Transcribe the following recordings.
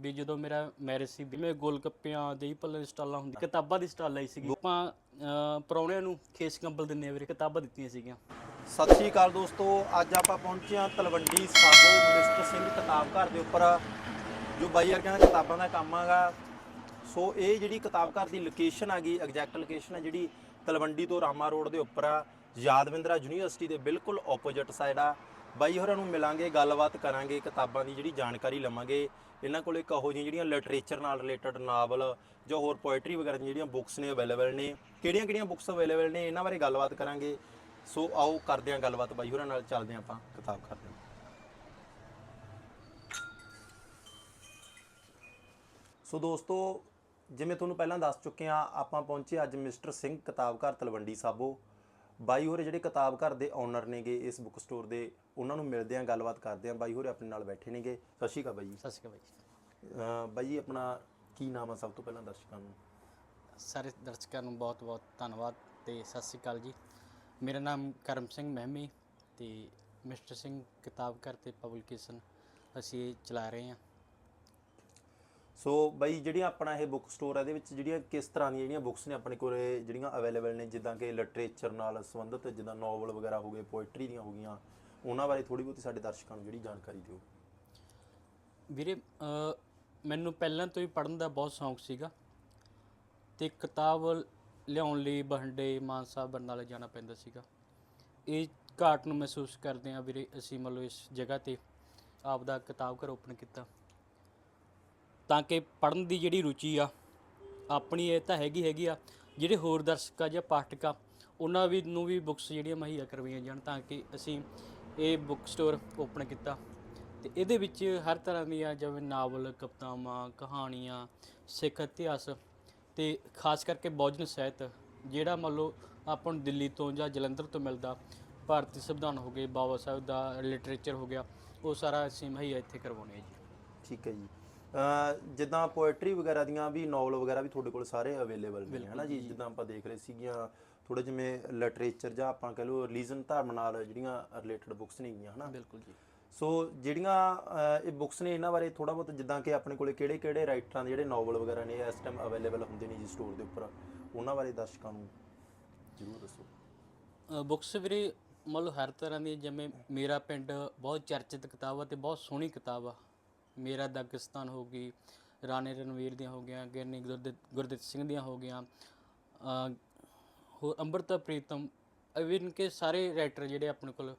ਵੀ ਜਦੋਂ ਮੇਰਾ ਮੈਰਿਜ ਸੀ ਵੀ ਮੈਂ ਗੋਲਗੱਪਿਆਂ ਦੇ ਭੱਲੇ ਸਟਾਲਾਂ ਹੁੰਦੀ ਕਿਤਾਬਾਂ ਦੀ ਸਟਾਲ ਲਈ ਸੀਗੀ। ਆਪਾਂ ਅਹ, ਪ੍ਰਾਹੁਣਿਆਂ ਨੂੰ ਖੇਸ ਕੰਬਲ ਦਿੰਨੇ ਆ ਵੀਰੇ ਕਿਤਾਬਾਂ ਦਿੱਤੀਆਂ ਸੀਗੀਆਂ। ਸਤਿ ਸ਼੍ਰੀ ਅਕਾਲ ਦੋਸਤੋ ਅੱਜ ਆਪਾਂ ਪਹੁੰਚੇ ਹਾਂ ਤਲਵੰਡੀ ਸਾਬੋ ਮਿਨਿਸਟਰ ਸਿੰਘ ਕਿਤਾਬ ਘਰ ਦੇ ਉੱਪਰ ਜੋ ਬਾਈ ਵਰਗਿਆਂ ਕਹਿੰਦਾ ਕਿਤਾਬਾਂ ਦਾ ਕੰਮ ਹੈਗਾ। ਸੋ ਇਹ ਜਿਹੜੀ ਕਿਤਾਬ ਘਰ ਦੀ ਲੋਕੇਸ਼ਨ ਹੈਗੀ ਐਗਜ਼ੈਕਟ ਲੋਕੇਸ਼ਨ ਆ ਜਿਹੜੀ ਤਲਵੰਡੀ ਤੋਂ ਰਾਮਾ ਰੋਡ ਦੇ ਉੱਪਰ ਆ ਯਾਦਵਿੰਦਰਾ ਯੂਨੀਵਰਸਿਟੀ ਦੇ ਬਿਲਕੁਲ ਆਪੋਜ਼ਿਟ ਸਾਈਡ ਆ। ਬਾਈ ਹੋਰਾਂ ਨੂੰ ਮਿਲਾਂਗੇ ਗੱਲਬਾਤ ਕਰਾਂਗੇ ਕਿਤਾਬਾਂ ਦੀ ਜਿਹੜੀ ਜਾਣਕਾਰੀ ਲਵਾਂਗੇ। ਇਹਨਾਂ ਕੋਲ ਇੱਕ ਕਹੋ ਜਿਹੀਆਂ ਜਿਹੜੀਆਂ ਲਿਟਰੇਚਰ ਨਾਲ ਰਿਲੇਟਡ ਨਾਵਲ ਜਾਂ ਹੋਰ ਪੋਇਟਰੀ ਵਗੈਰਾ ਦੀਆਂ ਜਿਹੜੀਆਂ ਬੁੱਕਸ ਨੇ ਅਵੇਲੇਬਲ ਨੇ, ਕਿਹੜੀਆਂ ਕਿਹੜੀਆਂ ਬੁੱਕਸ ਅਵੇਲੇਬਲ ਨੇ, ਇਹਨਾਂ ਬਾਰੇ ਗੱਲਬਾਤ ਕਰਾਂਗੇ। ਸੋ ਆਓ ਕਰਦੇ ਹਾਂ ਗੱਲਬਾਤ ਬਾਈ ਹੋਰਾਂ ਨਾਲ, ਚੱਲਦੇ ਹਾਂ ਆਪਾਂ ਕਿਤਾਬ ਕਰਦੇ ਹਾਂ। ਸੋ ਦੋਸਤੋ, ਜਿਵੇਂ ਤੁਹਾਨੂੰ ਪਹਿਲਾਂ ਦੱਸ ਚੁੱਕੇ ਆ ਆਪਾਂ ਪਹੁੰਚੇ ਅੱਜ ਮਿਸਟਰ ਸਿੰਘ ਕਿਤਾਬ ਘਰ ਤਲਵੰਡੀ ਸਾਬੋ। ਬਾਈ ਹੋਰੇ ਜਿਹੜੇ ਕਿਤਾਬ ਘਰ ਦੇ ਓਨਰ ਨੇਗੇ ਇਸ ਬੁੱਕ ਸਟੋਰ ਦੇ ਉਹਨਾਂ ਨੂੰ ਮਿਲਦੇ ਆ ਗੱਲਬਾਤ ਕਰਦੇ ਆ ਬਾਈ ਹੋਰੇ ਆਪਣੇ ਨਾਲ ਬੈਠੇ ਨੇਗੇ। ਸਤਿ ਸ਼੍ਰੀ ਅਕਾਲ ਬਾਈ ਜੀ। ਸਤਿ ਸ਼੍ਰੀ ਅਕਾਲ ਬਾਈ ਅਹ ਬਾਈ ਜੀ ਆਪਣਾ ਕੀ ਨਾਮ ਆ ਸਭ ਤੋਂ ਪਹਿਲਾਂ ਦਰਸ਼ਕਾਂ ਨੂੰ? ਸਾਰੇ ਦਰਸ਼ਕਾਂ ਨੂੰ ਬਹੁਤ ਬਹੁਤ ਧੰਨਵਾਦ ਤੇ ਸਤਿ ਸ਼੍ਰੀ ਅਕਾਲ ਜੀ। ਮੇਰਾ ਨਾਮ ਕਰਮ ਸਿੰਘ ਮਹਿਮੀ ਤੇ ਮਿਸਟਰ ਸਿੰਘ ਕਿਤਾਬ ਘਰ ਤੇ ਪਬਲਿਕੇਸ਼ਨ ਅਸੀਂ ਚਲਾ ਰਹੇ ਹਾਂ। ਸੋ ਬਾਈ ਜਿਹੜੀਆਂ ਆਪਣਾ ਇਹ ਬੁੱਕ ਸਟੋਰ ਹੈ ਇਹਦੇ ਵਿੱਚ ਜਿਹੜੀਆਂ ਕਿਸ ਤਰ੍ਹਾਂ ਦੀਆਂ ਜਿਹੜੀਆਂ ਬੁੱਕਸ ਨੇ ਆਪਣੇ ਕੋਲੇ, ਜਿਹੜੀਆਂ ਅਵੇਲੇਬਲ ਨੇ, ਜਿੱਦਾਂ ਕਿ ਲਿਟਰੇਚਰ ਨਾਲ ਸੰਬੰਧਿਤ, ਜਿੱਦਾਂ ਨੋਵਲ ਵਗੈਰਾ ਹੋ ਗਏ ਪੋਇਟਰੀ ਦੀਆਂ ਹੋ ਗਈਆਂ, ਉਹਨਾਂ ਬਾਰੇ ਥੋੜੀ ਬਹੁਤੀ ਸਾਡੇ ਦਰਸ਼ਕਾਂ ਨੂੰ ਜਿਹੜੀ ਜਾਣਕਾਰੀ ਦਿਓ। ਵੀਰੇ ਮੈਨੂੰ ਪਹਿਲਾਂ ਤੋਂ ਹੀ ਪੜ੍ਹਨ ਦਾ ਬਹੁਤ ਸ਼ੌਂਕ ਸੀਗਾ ਤੇ ਕਿਤਾਬ ਲਿਆਉਣ ਲਈ ਬਹੰਡੇ ਮਾਨਸਾ ਬਰਨਾਲੇ ਜਾਣਾ ਪੈਂਦਾ ਸੀਗਾ। ਇਹ ਘਾਟ ਨੂੰ ਮਹਿਸੂਸ ਕਰਦੇ ਆ ਵੀਰੇ, ਅਸੀਂ ਮੰਨ ਲਓ ਇਸ ਜਗ੍ਹਾ ਤੇ ਆਪ ਦਾ ਕਿਤਾਬ ਘਰ ਓਪਨ ਕੀਤਾ। ਤਾਂ ਕਿ ਪੜ੍ਹਨ ਦੀ ਜਿਹੜੀ ਰੁਚੀ ਆ, ਆਪਣੀ ਇਹ ਤਾਂ ਹੈਗੀ ਹੈਗੀ ਆ, ਜਿਹੜੇ ਹੋਰ ਦਰਸ਼ਕ ਆ ਜਾਂ ਪਾਠਕ ਆ, ਉਹਨਾਂ ਵੀ ਨੂੰ ਵੀ ਬੁੱਕਸ ਜਿਹੜੀਆਂ ਮੁਹੱਈਆ ਕਰਵਾਈਆਂ ਜਾਣ ਤਾਂ ਕਿ ਅਸੀਂ ਇਹ ਬੁੱਕ ਸਟੋਰ ਓਪਨ ਕੀਤਾ। ਤੇ ਇਹਦੇ ਵਿੱਚ ਹਰ ਤਰ੍ਹਾਂ ਦੀਆਂ ਜਿਵੇਂ ਨਾਵਲ ਕਵਿਤਾਵਾਂ, ਕਹਾਣੀਆਂ, ਸਿੱਖ ਇਤਿਹਾਸ ਤੇ ਖਾਸ ਕਰਕੇ ਬਹੁਜਨ ਸਾਹਿਤ, ਜਿਹੜਾ ਮੰਨ ਲਓ ਆਪਾਂ ਨੂੰ ਦਿੱਲੀ ਤੋਂ ਜਾਂ ਜਲੰਧਰ ਤੋਂ ਮਿਲਦਾ, ਭਾਰਤੀ ਸੰਵਿਧਾਨ ਹੋ ਗਏ, ਬਾਬਾ ਸਾਹਿਬ ਦਾ ਲਿਟਰੇਚਰ ਹੋ ਗਿਆ, ਉਹ ਸਾਰਾ ਅਸੀਂ ਮੁਹੱਈਆ ਇੱਥੇ ਕਰਵਾਉਣੇ ਆ ਜੀ। ਠੀਕ ਹੈ ਜੀ। ਜਿੱਦਾਂ ਪੋਇਟਰੀ ਵਗੈਰਾ ਦੀਆਂ ਵੀ ਨੋਵਲ ਵਗੈਰਾ ਵੀ ਤੁਹਾਡੇ ਕੋਲ ਸਾਰੇ ਅਵੇਲੇਬਲ ਨੇ ਹਨਾ ਜੀ? ਜਿੱਦਾਂ ਆਪਾਂ ਦੇਖ ਰਹੇ ਸੀਗੀਆਂ ਥੋੜੇ ਜਿਵੇਂ ਲਿਟਰੇਚਰ ਜਾਂ ਆਪਾਂ ਕਹ ਲਓ ਰਿਲੀਜਨ ਧਰਮ ਨਾਲ ਜਿਹੜੀਆਂ ਰਿਲੇਟਡ ਬੁੱਕਸ ਨੇਗੀਆਂ ਹਨਾ? ਬਿਲਕੁਲ ਜੀ। ਸੋ ਜਿਹੜੀਆਂ ਇਹ ਬੁੱਕਸ ਨੇ ਇਹਨਾਂ ਬਾਰੇ ਥੋੜਾ ਬਹੁਤ ਜਿੱਦਾਂ ਕਿ ਆਪਣੇ ਕੋਲੇ ਕਿਹੜੇ ਕਿਹੜੇ ਰਾਈਟਰਾਂ ਦੇ ਜਿਹੜੇ ਨੋਵਲ ਵਗੈਰਾ ਨੇ ਇਸ ਟਾਈਮ ਅਵੇਲੇਬਲ ਹੁੰਦੇ ਨੇ ਜੀ ਸਟੋਰ ਦੇ ਉੱਪਰ ਉਹਨਾਂ ਬਾਰੇ ਦਰਸ਼ਕਾਂ ਨੂੰ ਜ਼ਰੂਰ ਦੱਸੋ। ਬੁੱਕਸ ਵੀਰੇ ਮੰਨ ਲਓ ਹਰ ਤਰ੍ਹਾਂ ਦੀ ਜਿਵੇਂ ਮੇਰਾ ਪਿੰਡ ਬਹੁਤ ਚਰਚਿਤ ਕਿਤਾਬ ਆ ਤੇ ਬਹੁਤ ਸੋਹਣੀ ਕਿਤਾਬ ਆ। ਮੇਰਾ ਦਾਗਿਸਤਾਨ ਹੋ ਗਈ ਰਾਣੇ ਰਣਵੀਰ ਦੀਆਂ ਹੋ ਗਈਆਂ ਗਿਰਨੀ ਗੁਰਦਿੱਤ ਸਿੰਘ ਦੀਆਂ ਹੋ ਗਈਆਂ ਹੋਰ ਅੰਮ੍ਰਿਤਾ ਪ੍ਰੀਤਮ ਇਵਨ ਕਿ ਸਾਰੇ ਰਾਈਟਰ ਜਿਹੜੇ ਆਪਣੇ ਕੋਲ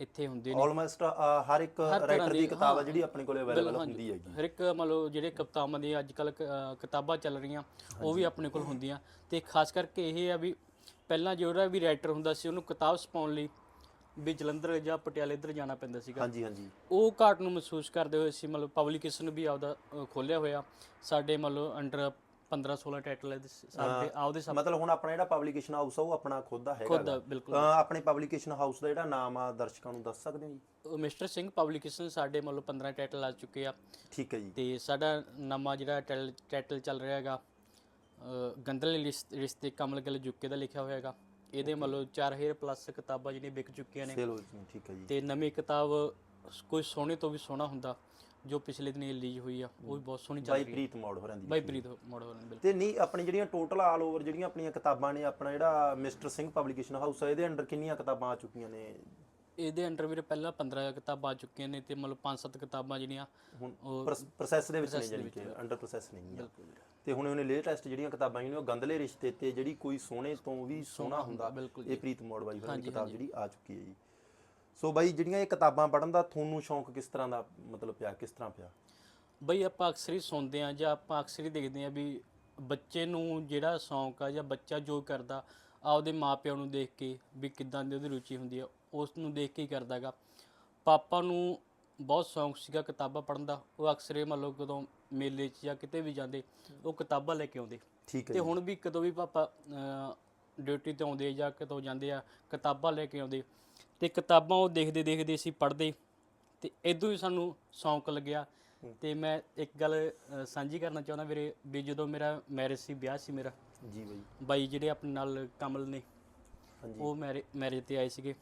ਇੱਥੇ ਹੁੰਦੇ ਨੇ। ਆਲਮੋਸਟ ਹਰ ਇੱਕ ਰਾਈਟਰ ਦੀ ਦੀ, ਕਿਤਾਬ ਆ ਹਾਂ। ਜਿਹੜੀ ਆਪਣੇ ਕੋਲੇ ਅਵੇਲੇਬਲ ਹੁੰਦੀ ਹੈਗੀ। ਹਰ ਇੱਕ ਮੰਨ ਲਓ ਜਿਹੜੇ ਕਵਿਤਾਵਾਂ ਦੀਆਂ ਅੱਜ ਕੱਲ ਕਿਤਾਬਾਂ ਚੱਲ ਰਹੀਆਂ ਉਹ ਵੀ ਆਪਣੇ ਕੋਲ ਹੁੰਦੀਆਂ। ਤੇ ਖਾਸ ਕਰਕੇ ਇਹ ਆ ਵੀ ਪਹਿਲਾਂ ਜਿਹੜਾ ਵੀ ਰਾਈਟਰ ਹੁੰਦਾ ਸੀ ਉਹਨੂੰ ਕਿਤਾਬ ਛਪਾਉਣ ਲਈ ਵੀ ਜਲੰਧਰ ਜਾਂ ਪਟਿਆਲੇ ਇੱਧਰ ਜਾਣਾ ਪੈਂਦਾ ਸੀਗਾ। ਹਾਂਜੀ ਹਾਂਜੀ। ਉਹ ਘਾਟ ਨੂੰ ਮਹਿਸੂਸ ਕਰਦੇ ਹੋਏ ਅਸੀਂ ਮਤਲਬ ਪਬਲਿਕੇਸ਼ਨ ਵੀ ਆਪਦਾ ਖੋਲਿਆ ਹੋਇਆ। ਸਾਡੇ ਮੰਨ ਲਓ ਅੰਡਰ 15 16 ਟਾਈਟਲ ਹੈ ਸਾਡੇ ਆਪਦੇ ਸਭ ਮਤਲਬ ਹੁਣ ਆਪਣਾ ਜਿਹੜਾ ਪਬਲਿਕੇਸ਼ਨ ਹਾਊਸ ਆ ਉਹ ਆਪਣਾ ਖੁਦ ਦਾ ਹੈਗਾ। ਖੁਦ ਦਾ, ਗਾ। ਬਿਲਕੁਲ। ਅਹ ਆਪਣੇ ਪਬਲਿਕੇਸ਼ਨ ਹਾਊਸ ਦਾ ਜਿਹੜਾ ਨਾਮ ਆ ਦਰਸ਼ਕਾਂ ਨੂੰ ਦੱਸ ਸਕਦੇ ਹੋ ਜੀ? ਮਿਸਟਰ ਸਿੰਘ ਪਬਲਿਕੇਸ਼ਨ ਸਾਡੇ ਮੰਨ ਲਓ 15 ਟਾਈਟਲ ਆ ਚੁੱਕੇ ਆ। ਠੀਕ ਹੈ ਜੀ। ਤੇ ਸਾਡਾ ਨਵਾਂ ਜਿਹੜਾ ਟਾਈਟਲ ਟਾਈਟਲ ਚੱਲ ਰਿਹਾ ਹੈਗਾ ਅ, ਗੰਦਲੇ ਰਿਸ- ਰਿਸ਼ਤੇ ਕਮਲ ਗਿੱਲ ਜੁਕੇ ਦਾ ਲਿਖਿਆ ਹੋਇਆ ਹੈਗਾ। ਇਹਦੇ ਮੰਨ ਲਓ 4000 ਪਲੱਸ ਕਿਤਾਬਾਂ ਜਿਹੜੀਆਂ ਵਿਕ ਚੁੱਕੀਆਂ ਨੇ। ਸੇਲ ਹੋ ਜੀ ਠੀਕ ਹੈ ਜੀ। ਤੇ ਨਵੀਂ ਕਿਤਾਬ ਕੋਈ ਸੋਹਣੇ ਤੋਂ ਵੀ ਸੋਹਣਾ ਹੁੰਦਾ ਜੋ ਪਿਛਲੇ ਦਿਨੀ ਰਿਲੀਜ਼ ਹੋਈ ਆ ਉਹ ਵੀ ਬਹੁਤ ਸੋਹਣੀ ਚੱਲ ਬਾਈ ਰਹੀ ਹੈ ਪ੍ਰੀਤ ਮੋੜ ਹੋਰਾਂ ਦੀ ਬਾਈ ਪ੍ਰੀਤ ਮੋੜ ਹੋਰਨ ਬਿਲਕੁਲ। ਤੇ ਨਹੀਂ ਆਪਣੀ ਜਿਹੜੀਆਂ ਟੋਟਲ ਆਲ ਓਵਰ ਜਿਹੜੀਆਂ ਆਪਣੀਆਂ ਕਿਤਾਬਾਂ ਨੇ ਆਪਣਾ ਜਿਹੜਾ ਮਿਸਟਰ ਸਿੰਘ ਪਬਲਿਕੇਸ਼ਨ ਹਾਊਸ ਆ ਇਹਦੇ ਅੰਡਰ ਕਿੰਨੀਆਂ ਕਿਤਾਬਾਂ ਆ ਚੁੱਕੀਆਂ ਨੇ? ਇਹਦੇ ਅੰਡਰ ਵੀਰੇ ਪਹਿਲਾਂ 15 ਕਿਤਾਬਾਂ ਆ ਚੁੱਕੀਆਂ ਨੇ ਤੇ ਮਤਲਬ 5-7 ਕਿਤਾਬਾਂ ਜਿਹੜੀਆਂ ਹੁਣ ਪ੍ਰੋਸੈਸ ਦੇ ਵਿੱਚ ਨੇ ਜਿਹੜੀ ਕਿ ਅੰਡਰ ਪ੍ਰੋਸੈਸ ਨਹੀਂ ਆ ਤੇ ਹੁਣ ਉਹਨੇ ਲੇਟੈਸਟ ਜਿਹੜੀਆਂ ਕਿਤਾਬਾਂ ਜਿਹੜੀਆਂ ਉਹ ਗੰਦਲੇ ਰਿਸ਼ਤੇ ਤੇ ਜਿਹੜੀ ਕੋਈ ਸੋਹਣੇ ਤੋਂ ਵੀ ਸੋਹਣਾ ਹੁੰਦਾ ਇਹ ਪ੍ਰੀਤ ਮੋੜ ਬਾਈ ਹੋਰਾਂ ਦੀ ਕਿਤਾਬ ਜਿਹੜੀ ਆ ਚੁੱਕੀ ਹੈ ਜੀ। ਸੋ ਬਾਈ ਜਿਹੜੀਆਂ ਇਹ ਕਿਤਾਬਾਂ ਪੜ੍ਹਨ ਦਾ ਤੁਹਾਨੂੰ ਸ਼ੌਂਕ ਕਿਸ ਤਰ੍ਹਾਂ ਦਾ ਮਤਲਬ ਪਿਆ ਕਿਸ ਤਰ੍ਹਾਂ ਪਿਆ? ਬਈ ਆਪਾਂ ਅਕਸਰ ਹੀ ਸੁਣਦੇ ਆ ਜਾਂ ਆਪਾਂ ਅਕਸਰ ਹੀ ਦੇਖਦੇ ਆ ਵੀ ਬੱਚੇ ਨੂੰ ਜਿਹੜਾ ਸ਼ੌਂਕ ਆ ਜਾਂ ਬੱਚਾ ਜੋ ਕਰਦਾ ਆਪਦੇ ਮਾਪਿਆਂ ਨੂੰ ਦੇਖ ਕੇ ਵੀ ਕਿੱਦਾਂ ਦੀ ਉਹਦੀ ਰੁਚੀ ਹੁੰਦੀ ਆ ਉਸ ਨੂੰ ਦੇਖ ਕੇ ਹੀ ਕਰਦਾਗਾ ਪਾਪਾ ਨੂੰ ਬਹੁਤ ਸ਼ੌਂਕ ਸੀਗਾ ਕਿਤਾਬਾਂ ਪੜ੍ਹਨ ਦਾ। ਉਹ ਅਕਸਰ ਹੀ ਮੰਨ ਲਓ ਕਦੋਂ ਮੇਲੇ 'ਚ ਜਾਂ ਕਿਤੇ ਵੀ ਜਾਂਦੇ ਉਹ ਕਿਤਾਬਾਂ ਲੈ ਕੇ ਆਉਂਦੇ। ਠੀਕ ਹੈ ਤੇ ਹੁਣ ਵੀ ਕਦੋਂ ਵੀ ਪਾਪਾ ਡਿਊਟੀ ਤੇ ਆਉਂਦੇ ਜਾਂ ਕਿਤੋਂ ਜਾਂਦੇ ਆ ਕਿਤਾਬਾਂ ਲੈ ਕੇ ਆਉਂਦੇ। ਤੇ ਕਿਤਾਬਾਂ ਉਹ ਦੇਖਦੇ ਦੇਖਦੇ ਅਸੀਂ ਪੜ੍ਹਦੇ। ਤੇ ਇਦੋਂ ਹੀ ਸਾਨੂੰ ਸ਼ੌਂਕ ਲੱਗਿਆ। ਤੇ ਮੈਂ ਇੱਕ ਗੱਲ ਸਾਂਝੀ ਕਰਨਾ ਚਾਹੁੰਦਾ ਵੀਰੇ ਵੀ ਜਦੋਂ ਮੇਰਾ ਮੈਰਿਜ ਸੀ ਵਿਆਹ ਸੀ ਮੇਰਾ ਜੀ ਬਾਈ। ਬਾਈ ਜਿਹੜੇ ਆਪਣੇ ਨਾਲ ਕਮਲ ਨੇ ਉਹ ਮੈਰਿਜ ਤੇ ਆਏ ਸੀਗੇ।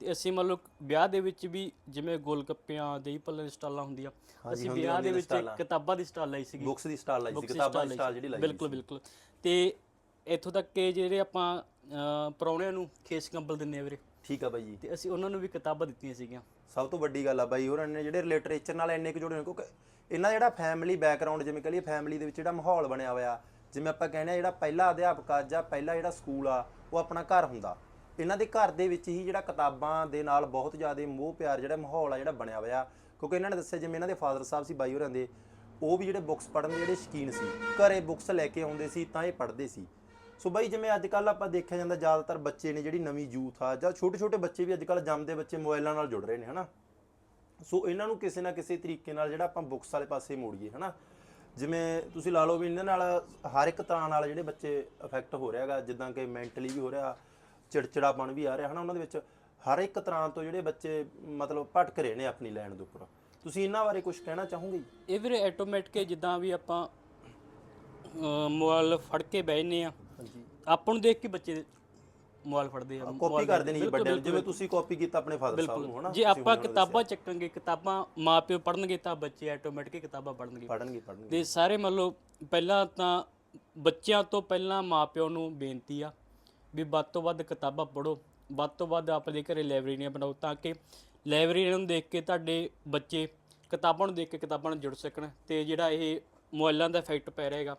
ਤੇ ਅਸੀਂ ਮੰਨ ਲਓ ਵਿਆਹ ਦੇ ਵਿੱਚ ਵੀ ਜਿਵੇਂ ਗੋਲਗੱਪਿਆਂ ਦਹੀਂ ਭੱਲੇ ਦੀ ਸਟਾਲਾਂ ਹੁੰਦੀਆਂ ਅਸੀਂ ਵਿਆਹ ਦੇ ਵਿੱਚ। ਕਿਤਾਬਾਂ ਦੀ ਸਟਾਲ ਲਾਈ ਸੀਗੀ। ਬੁੱਕਸ ਦੀ ਸਟਾਲ ਲਾਈ ਸੀ ਕਿਤਾਬਾਂ ਦੀ ਸਟਾਲ। ਜਿਹੜੀ ਲਾਈ ਬਿਲਕੁਲ ਬਿਲਕੁਲ। ਤੇ ਇੱਥੋਂ ਤੱਕ ਕਿ ਜਿਹੜੇ ਆਪਾਂ ਅਹ, ਪ੍ਰਾਹੁਣਿਆਂ ਨੂੰ ਖੇਸ ਕੰਬਲ ਦਿੰਨੇ ਆ ਵੀਰੇ। ਠੀਕ ਆ ਬਾਈ ਜੀ। ਤੇ ਅਸੀਂ ਉਹਨਾਂ ਨੂੰ ਵੀ ਕਿਤਾਬਾਂ ਦਿੱਤੀਆਂ ਸੀਗੀਆਂ। ਸਭ ਤੋਂ ਵੱਡੀ ਗੱਲ ਆ ਬਾਈ ਹੋਰਾਂ ਨੇ ਜਿਹੜੇ ਲਿਟਰੇਚਰ ਨਾਲ ਇੰਨੇ ਕੁ ਜੁੜੇ ਨੇ ਕਿਉਂਕਿ ਇਹਨਾਂ ਦਾ ਜਿਹੜਾ ਫੈਮਿਲੀ ਬੈਕਗ੍ਰਾਉਂਡ ਜਿਵੇਂ ਕਹ ਲਈਏ ਫੈਮਿਲੀ ਦੇ ਵਿੱਚ ਜਿਹੜਾ ਮਾਹੌਲ ਬਣਿਆ ਹੋਇਆ ਜਿਵੇਂ ਆਪਾਂ ਕਹਿੰਦੇ ਆ ਜਿਹੜਾ ਪਹਿਲਾ ਅਧਿਆਪਕ ਆ ਜਾਂ ਪਹਿਲਾ ਜਿਹੜਾ ਸਕੂਲ ਆ ਉਹ ਆਪਣਾ ਘਰ ਹੁੰਦਾ। ਇਹਨਾਂ ਦੇ ਘਰ ਦੇ ਵਿੱਚ ਹੀ ਜਿਹੜਾ ਕਿਤਾਬਾਂ ਦੇ ਨਾਲ ਬਹੁਤ ਜ਼ਿਆਦਾ ਮੋਹ ਪਿਆਰ ਜਿਹੜਾ ਮਾਹੌਲ ਆ ਜਿਹੜਾ ਬਣਿਆ ਹੋਇਆ। ਕਿਉਂਕਿ ਇਹਨਾਂ ਨੇ ਦੱਸਿਆ, ਜਿਵੇਂ ਇਹਨਾਂ ਦੇ ਫਾਦਰ ਸਾਹਿਬ ਸੀ, ਬਾਈ ਹੋਰਾਂ ਦੇ, ਉਹ ਵੀ ਜਿਹੜੇ ਬੁੱਕਸ ਪੜ੍ਹਨ ਦੇ ਜਿਹੜੇ ਸ਼ੌਕੀਨ ਸੀ, ਘਰੇ ਬੁੱਕਸ ਲੈ ਕੇ ਆਉਂਦੇ ਸੀ, ਤਾਂ ਇਹ ਪੜ੍ਹਦੇ ਸੀ। ਸੋ ਬਾਈ, ਜਿਵੇਂ ਅੱਜ ਕੱਲ ਆਪਾਂ ਦੇਖਿਆ ਜਾਂਦਾ, ਜ਼ਿਆਦਾਤਰ ਬੱਚੇ ਨੇ ਜਿਹੜੀ ਨਵੀਂ ਯੂਥ ਆ, ਜਾਂ ਛੋਟੇ ਛੋਟੇ ਬੱਚੇ ਵੀ ਅੱਜ ਕੱਲ ਜੰਮਦੇ ਬੱਚੇ ਮੋਬਾਈਲਾਂ ਨਾਲ ਜੁੜ ਰਹੇ ਨੇ, ਹਨਾ? ਸੋ ਇਹਨਾਂ ਨੂੰ ਕਿਸੇ ਨਾ ਕਿਸੇ ਤਰੀਕੇ ਨਾਲ ਜਿਹੜਾ ਆਪਾਂ ਬੁੱਕਸ ਵਾਲੇ ਪਾਸੇ ਮੋੜੀਏ, ਹਨਾ? ਜਿਵੇਂ ਤੁਸੀਂ ਲਾ ਲਓ ਵੀ ਇਹਨਾਂ ਨਾਲ ਹਰ ਇੱਕ ਤਰ੍ਹਾਂ ਨਾਲ ਜਿਹੜੇ ਬੱਚੇ ਅਫੈਕਟ ਹੋ ਰਿਹਾਗਾ ਜਿੱਦਾਂ ਕਿ ਮੈਂਟਲੀ ਵੀ ਹੋ ਰਿਹਾ ਚਿੜਚਿੜਾਪਣ ਵੀ ਆ ਰਿਹਾ ਹਨਾ ਉਹਨਾਂ ਦੇ ਵਿੱਚ ਹਰ ਇੱਕ ਤਰ੍ਹਾਂ ਤੋਂ ਜਿਹੜੇ ਬੱਚੇ ਮਤਲਬ ਭਟਕ ਰਹੇ ਨੇ ਆਪਣੀ ਲਾਈਨ ਦੇ ਉੱਪਰ। ਤੁਸੀਂ ਇਹਨਾਂ ਬਾਰੇ ਕੁਝ ਕਹਿਣਾ ਚਾਹੋਗੇ ਜੀ? ਇਹ ਵੀਰੇ ਆਟੋਮੈਟਿਕ ਜਿੱਦਾਂ ਵੀ ਆਪਾਂ ਮੋਬਾਈਲ ਫੜ ਕੇ ਬੈਠਨੇ ਆ ਹਾਂਜੀ। ਆਪਾਂ ਨੂੰ ਦੇਖ ਕੇ ਬੱਚੇ ਮੋਬਾਈਲ ਫੜਦੇ ਆ ਕਾਪੀ ਕਰਦੇ ਨੇ ਜੀ ਬਿਲਕੁਲ, ਵੱਡਿਆਂ ਨੂੰ ਬਿਲਕੁਲ, ਜਿਵੇਂ ਤੁਸੀਂ ਕਾਪੀ ਕੀਤਾ ਆਪਣੇ ਫਾਦਰ ਸਾਹਿਬ ਨੂੰ ਹਨਾ ਜੇ ਆਪਾਂ ਕਿਤਾਬਾਂ ਚੱਕਾਂਗੇ ਕਿਤਾਬਾਂ ਮਾਪਿਓ ਪੜਨਗੇ ਤਾਂ ਬੱਚੇ ਆਟੋਮੈਟਿਕ ਕਿਤਾਬਾਂ ਪੜਨਗੇ ਪੜਨਗੇ ਪੜਨਗੇ ਤੇ ਸਾਰੇ ਮੰਨ ਲਓ ਪਹਿਲਾਂ ਤਾਂ ਬੱਚਿਆਂ ਤੋਂ ਪਹਿਲਾਂ ਮਾਪਿਓ ਨੂੰ ਬੇਨਤੀ ਆ ਵੀ ਵੱਧ ਤੋਂ ਵੱਧ ਕਿਤਾਬਾਂ ਪੜ੍ਹੋ। ਵੱਧ ਤੋਂ ਵੱਧ ਆਪਣੇ ਘਰੇ ਲਾਇਬ੍ਰੇਰੀਆਂ ਬਣਾਓ ਤਾਂ ਕਿ ਲਾਇਬ੍ਰੇਰੀਆਂ ਨੂੰ ਦੇਖ ਕੇ ਤੁਹਾਡੇ ਬੱਚੇ ਕਿਤਾਬਾਂ ਨੂੰ ਦੇਖ ਕੇ ਕਿਤਾਬਾਂ ਨਾਲ ਜੁੜ ਸਕਣ ਤੇ ਜਿਹੜਾ ਇਹ ਮੋਬਾਈਲਾਂ ਦਾ ਇਫੈਕਟ ਪੈ ਰਹੇਗਾ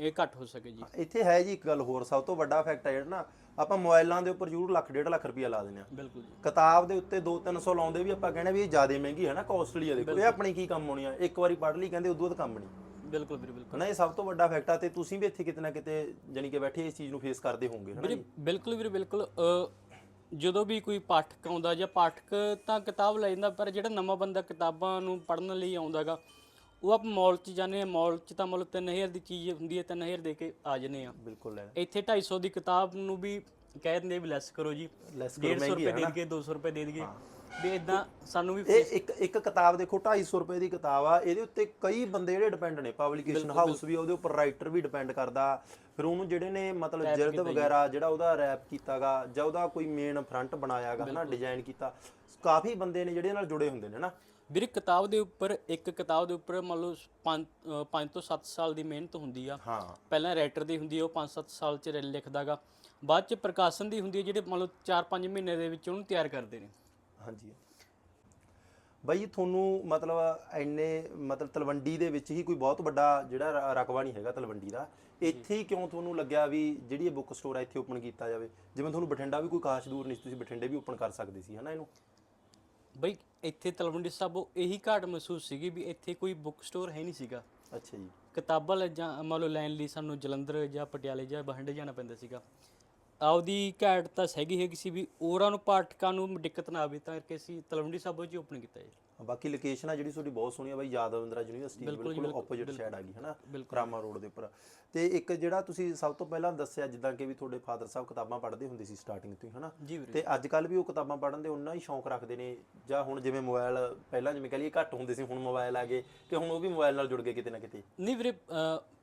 ਇਹ ਘੱਟ ਹੋ ਸਕੇ ਜੀ। ਇੱਥੇ ਹੈ ਜੀ ਇੱਕ ਗੱਲ ਹੋਰ ਸਭ ਤੋਂ ਵੱਡਾ ਫੈਕਟ ਹੈ ਜਿਹੜਾ ਨਾ ਆਪਾਂ ਮੋਬਾਈਲਾਂ ਦੇ ਉੱਪਰ ਜ਼ਰੂਰ ਲੱਖ ਡੇਢ ਲੱਖ ਰੁਪਇਆ ਲਾ ਦਿੰਦੇ ਆ ਬਿਲਕੁਲ ਜੀ। ਕਿਤਾਬ ਦੇ ਉੱਤੇ 2-300 ਲਾਉਂਦੇ ਵੀ ਆਪਾਂ ਕਹਿੰਦੇ ਵੀ ਇਹ ਜ਼ਿਆਦਾ ਮਹਿੰਗੀ ਹੈ ਨਾ ਕਾਸਟਲੀ ਆ ਦੇਖੋ ਇਹ ਆਪਣੀ ਕੀ ਕੰਮ ਹੋਣੀ ਆ? ਇੱਕ ਵਾਰੀ ਪੜ੍ਹ ਲਈ ਕਹਿੰਦੇ ਉਦੋਂ ਬਾਅਦ ਕੰਮ ਨਹੀਂ। ਬਿਲਕੁਲ ਵੀਰੇ ਬਿਲਕੁਲ। ਹਨਾ ਇਹ ਸਭ ਤੋਂ ਵੱਡਾ ਫੈਕਟ ਆ ਤੇ ਤੁਸੀਂ ਵੀ ਇੱਥੇ ਕਿਤੇ ਨਾ ਕਿਤੇ ਜਾਨੀ ਕਿ ਬੈਠੇ ਇਸ ਚੀਜ਼ ਨੂੰ ਫੇਸ ਕਰਦੇ ਹੋਵੋਗੇ ਹਨਾ ਵੀਰੇ ਜੀ? ਬਿਲਕੁਲ ਵੀਰੇ ਬਿਲਕੁਲ ਅ, ਜਦੋਂ ਵੀ ਕੋਈ ਪਾਠਕ ਆਉਂਦਾ ਜਾਂ ਪਾਠਕ ਤਾਂ ਕਿਤਾਬ ਲੈ ਜਾਂਦਾ ਪਰ ਜਿਹੜਾ ਨਵਾਂ ਬੰਦਾ ਕਿਤਾਬਾਂ ਨੂੰ ਪੜ੍ਹਨ ਲਈ ਆਉਂਦਾਗਾ ਉਹ ਆਪ ਮਾਲ 'ਚ ਜਾਂਦੇ ਮਾਲ 'ਚ ਤਾਂ ਮਤਲਬ 3000 ਦੀ ਚੀਜ਼ ਹੁੰਦੀ ਹੈ 3000 ਦੇ ਕੇ ਆ ਜਾਂਦੇ ਆ। ਬਿਲਕੁਲ ਲੈ ਇੱਥੇ 250 ਦੀ ਕਿਤਾਬ ਨੂੰ ਵੀ ਕਹਿ ਦਿੰਦੇ ਵੀ ਲੈਸ ਕਰੋ ਜੀ। ਲੈਸ ਕਰੋ 150 ਮਹਿੰਗੀ ਰੁਪਏ ਹੈ ਦੇ ਨਾ ਦਈਏ 200 ਰੁਪਏ ਦੇ ਦਈਏ। ਵੀ ਇਦਾਂ ਸਾਨੂੰ ਵੀ ਇਹ ਇੱਕ ਇੱਕ ਕਿਤਾਬ ਦੇਖੋ 250 ਰੁਪਏ ਦੀ ਕਿਤਾਬ ਆ। ਇਹਦੇ ਉੱਤੇ ਕਈ ਬੰਦੇ ਜਿਹੜੇ ਡਿਪੈਂਡ ਨੇ। ਪਬਲਿਕੇਸ਼ਨ ਹਾਊਸ ਵੀ ਉਹਦੇ ਉੱਪਰ ਰਾਈਟਰ ਵੀ ਡਿਪੈਂਡ ਕਰਦਾ। ਫਿਰ ਉਹਨੂੰ ਜਿਹੜੇ ਨੇ ਮਤਲਬ ਜਿਲਦ ਵਗੈਰਾ ਜਿਹੜਾ ਉਹਦਾ ਰੈਪ ਕੀਤਾਗਾ ਜਾਂ ਉਹਦਾ ਕੋਈ ਮੇਨ ਫਰੰਟ ਬਣਾਇਆਗਾ ਹਨਾ ਡਿਜ਼ਾਈਨ ਕੀਤਾ ਕਾਫੀ ਬੰਦੇ ਨੇ ਜਿਹੜੇ ਨਾਲ ਜੁੜੇ ਹੁੰਦੇ ਨੇ ਨਾ ਵੀਰੇ ਕਿਤਾਬ ਦੇ ਉੱਪਰ ਇੱਕ ਕਿਤਾਬ ਦੇ ਉੱਪਰ ਮੰਨ ਲਓ 5 5 ਤੋਂ 7 ਸਾਲ ਦੀ ਮਿਹਨਤ ਹੁੰਦੀ ਆ। ਹਾਂ। ਪਹਿਲਾਂ ਰਾਈਟਰ ਦੀ ਹੁੰਦੀ ਹੈ ਉਹ 5-7 ਸਾਲ ਚ ਲਿਖਦਾਗਾ। ਬਾਅਦ ਚ ਪ੍ਰਕਾਸ਼ਨ ਦੀ ਹੁੰਦੀ ਹੈ ਜਿਹੜੇ ਮੰਨ ਲਓ 4-5 ਮਹੀਨੇ ਦੇ ਵਿੱਚ ਉਹਨੂੰ ਤਿਆਰ ਕਰਦੇ ਨੇ। ਹਾਂਜੀ। ਬਾਈ ਤੁਹਾਨੂੰ ਮਤਲਬ ਐਨੇ ਮਤਲਬ ਤਲਵੰਡੀ ਦੇ ਵਿੱਚ ਹੀ ਕੋਈ ਬਹੁਤ ਵੱਡਾ ਜਿਹੜਾ ਰਕਬਾ ਨਹੀਂ ਹੈਗਾ ਤਲਵੰਡੀ ਦਾ। ਇੱਥੇ ਹੀ ਕਿਉਂ ਤੁਹਾਨੂੰ ਲੱਗਿਆ ਵੀ ਜਿਹੜੀ ਇਹ ਬੁੱਕ ਸਟੋਰ ਇੱਥੇ ਓਪਨ ਕੀਤਾ ਜਾਵੇ? ਜਿਵੇਂ ਤੁਹਾਨੂੰ ਬਠਿੰਡਾ ਵੀ ਕੋਈ ਖਾਸ ਦੂਰ ਨਹੀਂ ਤੁਸੀਂ ਬਠਿੰਡੇ ਵੀ ਓਪਨ ਕਰ ਸਕਦੇ ਸੀ ਹਨਾ ਇਹਨੂੰ? ਬਈ ਇੱਥੇ ਤਲਵੰਡੀ ਸਾਬੋ ਇਹੀ ਘਾਟ ਮਹਿਸੂਸ ਸੀਗੀ ਵੀ ਇੱਥੇ ਕੋਈ ਬੁੱਕ ਸਟੋਰ ਹੈ ਨਹੀਂ ਸੀਗਾ। ਅੱਛਾ ਜੀ। ਕਿਤਾਬਾਂ ਲੈ ਜਾਂ ਮੰਨ ਲਓ ਲੈਣ ਲਈ ਸਾਨੂੰ ਜਲੰਧਰ ਜਾਂ ਪਟਿਆਲੇ ਜਾਂ ਬਠਿੰਡੇ ਜਾਣਾ ਪੈਂਦਾ ਸੀਗਾ। ਆਪਦੀ ਘਾਟ ਤਾਂ ਹੈਗੀ ਹੈਗੀ ਸੀ ਵੀ ਉਹਨਾਂ ਨੂੰ ਪਾਠਕਾਂ ਨੂੰ ਦਿੱਕਤ ਨਾ ਆਵੇ ਤਾਂ ਕਰਕੇ ਅਸੀਂ ਤਲਵੰਡੀ ਸਾਬੋ 'ਚ ਓਪਨ ਕੀਤਾ ਜੀ। ਬਾਕੀ ਲੋਕੇਸ਼ਨ ਆ ਜਿਹੜੀ ਤੁਹਾਡੀ ਬਹੁਤ ਸੋਹਣੀ ਆ ਬਾਈ ਯਾਦਵਿੰਦਰਾ ਯੂਨੀਵਰਸਿਟੀ ਬਿਲਕੁਲ ਜੀ, ਆਪੋਜ਼ਿਟ ਸਾਈਡ ਆ ਗਈ ਹਨਾ। ਰਾਮਾ ਰੋਡ ਦੇ ਉੱਪਰ। ਤੇ ਇੱਕ ਜਿਹੜਾ ਤੁਸੀਂ ਸਭ ਤੋਂ ਪਹਿਲਾਂ ਦੱਸਿਆ ਜਿੱਦਾਂ ਕਿ ਵੀ ਤੁਹਾਡੇ ਫਾਦਰ ਸਾਹਿਬ ਕਿਤਾਬਾਂ ਪੜ੍ਹਦੇ ਹੁੰਦੇ ਸੀ ਸਟਾਰਟਿੰਗ ਤੋਂ ਹੀ ਹਨਾ? ਜੀ ਤੇ ਅੱਜ ਕੱਲ ਵੀ ਉਹ ਕਿਤਾਬਾਂ ਪੜ੍ਹਨ ਦੇ ਉਹਨਾਂ ਹੀ ਸ਼ੌਂਕ ਰੱਖਦੇ ਨੇ ਜਾਂ ਹੁਣ ਜਿਵੇਂ ਮੋਬਾਈਲ ਪਹਿਲਾਂ ਜਿਵੇਂ ਕਹ ਲਈਏ ਘੱਟ ਹੁੰਦੇ ਸੀ ਹੁਣ ਮੋਬਾਈਲ ਆ ਗਏ ਤੇ ਹੁਣ ਉਹ ਵੀ ਮੋਬਾਈਲ ਨਾਲ ਜੁੜ ਗਏ ਕਿਤੇ ਨਾ ਕਿਤੇ। ਨਹੀਂ ਵੀਰੇ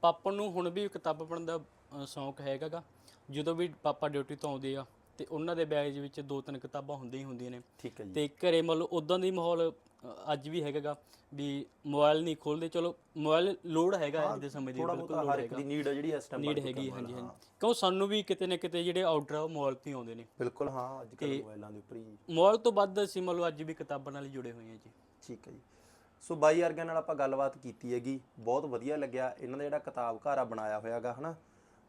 ਪਾਪਾ ਨੂੰ ਹੁਣ ਵੀ ਕਿਤਾਬਾਂ ਪੜ੍ਹਨ ਦਾ ਸ਼ੌਂਕ ਹੈਗਾਗਾ। ਜਦੋਂ ਵੀ ਪਾਪਾ ਡਿਊਟੀ ਤੋਂ ਆਉਂਦੇ ਆ ਤੇ ਉਹਨਾਂ ਦੇ ਬੈਗ ਵਿੱਚ ਦੋ ਤਿੰਨ ਕਿਤਾਬਾਂ ਹੁੰਦੀਆਂ ਹੀ ਹੁੰਦੀਆਂ ਨੇ। ਠੀਕ ਹੈ ਜੀ। ਤੇ ਘਰੇ ਮੰਨ ਲਓ ਉਦਾਂ ਦੀ ਮਾਹੌਲ ਅ, ਅੱਜ ਵੀ ਹੈਗਾਗਾ ਵੀ ਮੋਬਾਈਲ ਨਹੀਂ ਖੋਲਦੇ। ਚਲੋ ਮੋਬਾਈਲ ਲੋਡ ਹੈਗਾ ਅੱਜ ਦੇ ਸਮੇਂ ਦੀ ਥੋੜਾ ਬਿਲਕੁਲ ਬਹੁਤਾ ਹਰ ਇੱਕ ਹੈਗਾ। ਦੀ ਨੀਡ ਆ ਜਿਹੜੀ ਇਸ ਟਾਈਮ ਨੀਡ ਹੈਗੀ ਹੈ, ਹਾਂਜੀ ਹਾਂਜੀ। ਕਿਉਂ ਸਾਨੂੰ ਵੀ ਕਿਤੇ ਨਾ ਕਿਤੇ ਜਿਹੜੇ ਆਰਡਰ ਆ ਉਹ ਮੋਬਾਈਲ ਤੋਂ ਹੀ ਆਉਂਦੇ ਨੇ। ਬਿਲਕੁਲ ਹਾਂ ਅੱਜ ਕੱਲ ਮੋਬਾਈਲਾਂ ਦੇ ਉੱਪਰ ਹੀ। ਮੋਬਾਈਲ ਤੋਂ ਵੱਧ ਅਸੀਂ ਮੰਨ ਲਓ ਅੱਜ ਵੀ ਕਿਤਾਬਾਂ ਨਾਲ ਹੀ ਜੁੜੇ ਹੋਏ ਹਾਂ ਜੀ। ਠੀਕ ਹੈ ਜੀ। ਸੋ ਬਾਈ ਵਰਗਿਆਂ ਨਾਲ ਆਪਾਂ ਗੱਲਬਾਤ ਕੀਤੀ ਹੈਗੀ ਬਹੁਤ ਵਧੀਆ ਲੱਗਿਆ। ਇਹਨਾਂ ਦਾ ਜਿਹੜਾ ਕਿਤਾਬ ਘਰ ਆ ਬਣਾਇਆ ਹੋਇਆਗਾ ਹਨਾ?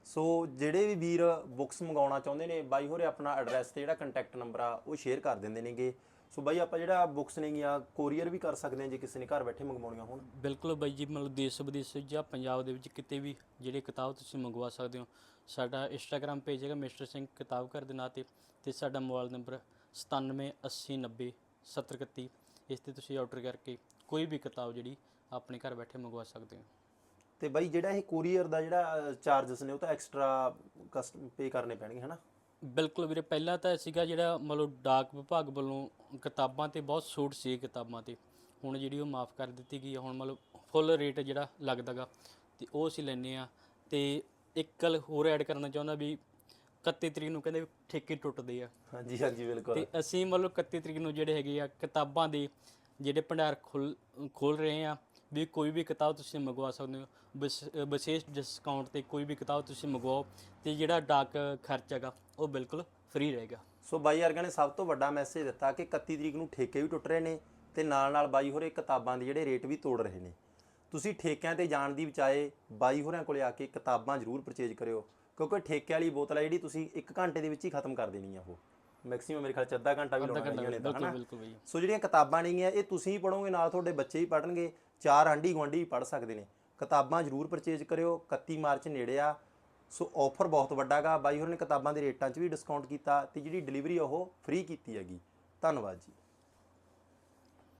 ਸੋ ਜਿਹੜੇ ਵੀ ਵੀਰ ਬੁੱਕਸ ਮੰਗਾਉਣਾ ਚਾਹੁੰਦੇ ਨੇ, ਬਾਈ ਹੋਰੇ ਆਪਣਾ ਐਡਰੈਸ ਤੇ ਜਿਹੜਾ ਕੰਟੈਕਟ ਨੰਬਰ ਆ, ਉਹ ਸ਼ੇਅਰ ਕਰ ਦਿੰਦੇ ਨੇਗੇ। ਸੋ ਬਾਈ, ਆਪਾਂ ਜਿਹੜਾ ਬੁੱਕਸ ਨੇਗੀਆਂ ਕੋਰੀਅਰ ਵੀ ਕਰ ਸਕਦੇ ਹਾਂ ਜੇ ਕਿਸੇ ਨੇ ਘਰ ਬੈਠੇ ਮੰਗਵਾਉਣੀਆਂ ਹੋਣ। ਬਿਲਕੁਲ ਬਾਈ ਜੀ, ਮਤਲਬ ਦੇਸ਼, ਵਿਦੇਸ਼ ਜਾਂ ਪੰਜਾਬ ਦੇ ਵਿੱਚ ਕਿਤੇ ਵੀ ਜਿਹੜੇ ਕਿਤਾਬ ਤੁਸੀਂ ਮੰਗਵਾ ਸਕਦੇ ਹੋ। ਸਾਡਾ ਇੰਸਟਾਗ੍ਰam ਪੇਜ ਹੈਗਾ ਮਿਸਟਰ ਸਿੰਘ ਕਿਤਾਬ ਘਰ ਦੇ ਨਾਂ ਤੇ ਤੇ ਸਾਡਾ ਮੋਬਾਈਲ ਨੰਬਰ 9780907031 ਇਸ ਤੇ ਤੁਸੀਂ ਆਰਡਰ ਕਰਕੇ ਕੋਈ ਵੀ ਕਿਤਾਬ ਜਿਹੜੀ ਆਪਣੇ ਘਰ ਬੈਠੇ ਮੰਗਵਾ ਸਕਦੇ ਹੋ। ਤੇ ਬਾਈ ਜਿਹੜਾ ਇਹ ਕੋਰੀਅਰ ਦਾ ਜਿਹੜਾ ਚਾਰजेस ਨੇ ਉਹ ਤਾਂ ਐਕਸਟਰਾ ਕਸਟ ਪੇ ਕਰਨੇ ਪੈਣਗੇ ਹਨਾ? ਬਿਲਕੁਲ ਵੀਰੇ ਪਹਿਲਾਂ ਤਾਂ ਸੀਗਾ ਜਿਹੜਾ ਮਤਲਬ ਡਾਕ ਵਿਭਾਗ ਵੱਲੋਂ ਕਿਤਾਬਾਂ ਤੇ ਬਹੁਤ ਛੂਟ ਸੀ ਕਿਤਾਬਾਂ ਤੇ। ਹੁਣ ਜਿਹੜੀ ਉਹ ਮਾਫ ਕਰ ਦਿੱਤੀ ਗਈ ਹੁਣ ਮਤਲਬ ਫੁੱਲ ਰੇਟ ਜਿਹੜਾ ਲੱਗਦਾਗਾ ਤੇ ਉਹ ਅਸੀਂ ਲੈਨੇ ਆ ਤੇ ਇੱਕ ਗੱਲ ਹੋਰ ਐਡ ਕਰਨਾ ਚਾਹੁੰਦਾ ਵੀ 31 ਤਰੀਕ ਨੂੰ ਕਹਿੰਦੇ ਠੇਕੇ ਟੁੱਟਦੇ ਆ। ਹਾਂਜੀ ਹਾਂਜੀ ਬਿਲਕੁਲ। ਤੇ ਅਸੀਂ ਮਤਲਬ 31 ਤਰੀਕ ਨੂੰ ਜਿਹੜੇ ਹੈਗੇ ਆ ਕਿਤਾਬਾਂ ਦੇ ਜਿਹੜੇ ਭੰਡਾਰ ਖੋਲ ਰਹੇ ਆ ਵੀ ਕੋਈ ਵੀ ਕਿਤਾਬ ਤੁਸੀਂ ਮੰਗਵਾ ਸਕਦੇ ਹੋ, ਵਿਸ- ਵਿਸ਼ੇਸ਼ ਡਿਸਕਾਊਂਟ ਤੇ ਕੋਈ ਵੀ ਕਿਤਾਬ ਤੁਸੀਂ ਮੰਗਵਾਓ ਤੇ ਜਿਹੜਾ ਡਾਕ ਖਰਚ ਹੈਗਾ, ਉਹ ਬਿਲਕੁਲ ਫ੍ਰੀ ਰਹੇਗਾ। ਸੋ ਬਾਈ ਵਰਗਿਆਂ ਨੇ ਸਭ ਤੋਂ ਵੱਡਾ ਮੈਸੇਜ ਦਿੱਤਾ ਕਿ 31 ਤਰੀਕ ਨੂੰ ਠੇਕੇ ਵੀ ਟੁੱਟ ਰਹੇ ਨੇ ਤੇ ਨਾਲ ਨਾਲ ਬਾਈ ਹੋਰੇ ਕਿਤਾਬਾਂ ਦੇ ਜਿਹੜੇ ਰੇਟ ਵੀ ਤੋੜ ਰਹੇ ਨੇ। ਤੁਸੀਂ ਠੇਕਿਆਂ ਤੇ ਜਾਣ ਦੀ ਬਜਾਏ ਬਾਈ ਹੋਰਾਂ ਕੋਲੇ ਆ ਕੇ ਕਿਤਾਬਾਂ ਜ਼ਰੂਰ ਪਰਚੇਜ ਕਰਿਓ, ਕਿਉਂਕਿ ਠੇਕੇ ਵਾਲੀ ਬੋਤਲ ਹੈ ਜਿਹੜੀ ਤੁਸੀਂ 1 ਘੰਟੇ ਦੇ ਵਿੱਚ ਹੀ ਖਤਮ ਕਰ ਦੇਣੀ ਆ ਉਹ। ਮੈਕਸਿਮਮ ਮੇਰੇ ਖਿਆਲ ਚ ਅੱਧਾ ਘੰਟਾ ਵੀ ਲਾਉਣਾ ਨਹੀਂ ਤਾਂ ਬਿਲਕੁਲ ਹਨਾ? ਬਿਲਕੁਲ ਬਈ। ਸੋ ਜਿਹੜੀਆਂ ਕਿਤਾਬਾਂ ਨੇਗੀਆਂ ਇਹ ਤੁਸੀਂ ਪੜੋਗੇ ਨਾਲ ਤੁਹਾਡੇ ਬੱਚੇ ਹੀ ਪੜਨਗੇ ਚਾਰ ਆਂਢੀ ਗੁਆਂਢੀ ਵੀ ਪੜ ਸਕਦੇ ਨੇ। ਕਿਤਾਬਾਂ ਜ਼ਰੂਰ ਪਰਚੇਜ ਕਰਿਓ 31 ਮਾਰਚ ਨੇੜੇ ਆ। ਸੋ ਆਫਰ ਬਹੁਤ ਵੱਡਾ ਗਾ। ਬਾਈ ਹੋਰਾਂ ਨੇ ਕਿਤਾਬਾਂ ਦੇ ਰੇਟਾਂ 'ਚ ਵੀ ਡਿਸਕਾਊਂਟ ਕੀਤਾ ਤੇ ਜਿਹੜੀ ਡਿਲੀਵਰੀ ਉਹ ਫ੍ਰੀ ਕੀਤੀ ਹੈਗੀ। ਧੰਨਵਾਦ ਜੀ।